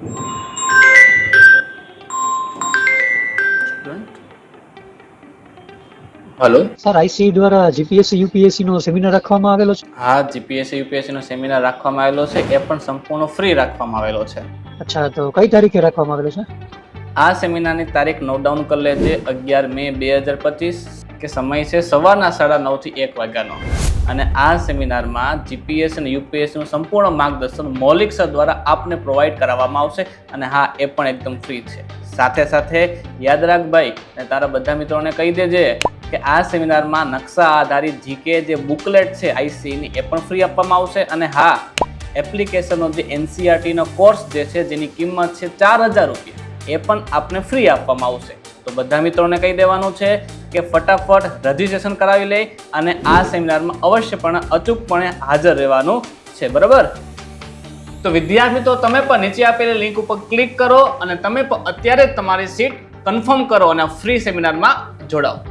Hello? Sir ICE દ્વારા GPSC UPSC નો seminar રાખવામાં આવેલો છે? હા જીપીએસસી યુપીએસસી નો સેમિનાર રાખવામાં આવેલો છે. એ પણ સંપૂર્ણ ફ્રી રાખવામાં આવેલો છે. અચ્છા તો કઈ તારીખે રાખવામાં આવેલો છે? આ સેમિનારની તારીખ નોટ ડાઉન કરી લેજે અગિયાર મે બે હજાર પચીસ કે સમય છે સવારના સાડા નવથી એક વાગ્યાનો. અને આ સેમિનારમાં જીપીએસ અને યુપીએસનું સંપૂર્ણ માર્ગદર્શન મૌલિક સર દ્વારા આપને પ્રોવાઈડ કરાવવામાં આવશે અને હા, એ પણ એકદમ ફ્રી છે. સાથે સાથે યાદ રાખ ભાઈ અને તારા બધા મિત્રોને કહી દેજે કે આ સેમિનારમાં નકશા આધારિત જીકે જે બુકલેટ છે આઈસીની એ પણ ફ્રી આપવામાં આવશે અને હા એપ્લિકેશનનો જે એનસીઆરટીનો કોર્સ જે છે, જેની કિંમત છે ચાર હજાર રૂપિયા, એ પણ આપને ફ્રી આપવામાં આવશે. તો બધા મિત્રોને કહી દેવાનું છે કે ફટાફટ રજીસ્ટ્રેશન કરાવી લે અને આ સેમિનારમાં અવશ્યપણે અચૂકપણે હાજર રહેવાનું છે, બરાબર? તો વિદ્યાર્થી મિત્રો તમે પણ નીચે આપેલી લિંક ઉપર ક્લિક કરો અને તમે પણ અત્યારે જ તમારી સીટ કન્ફર્મ કરો અને ફ્રી સેમિનારમાં જોડાઓ.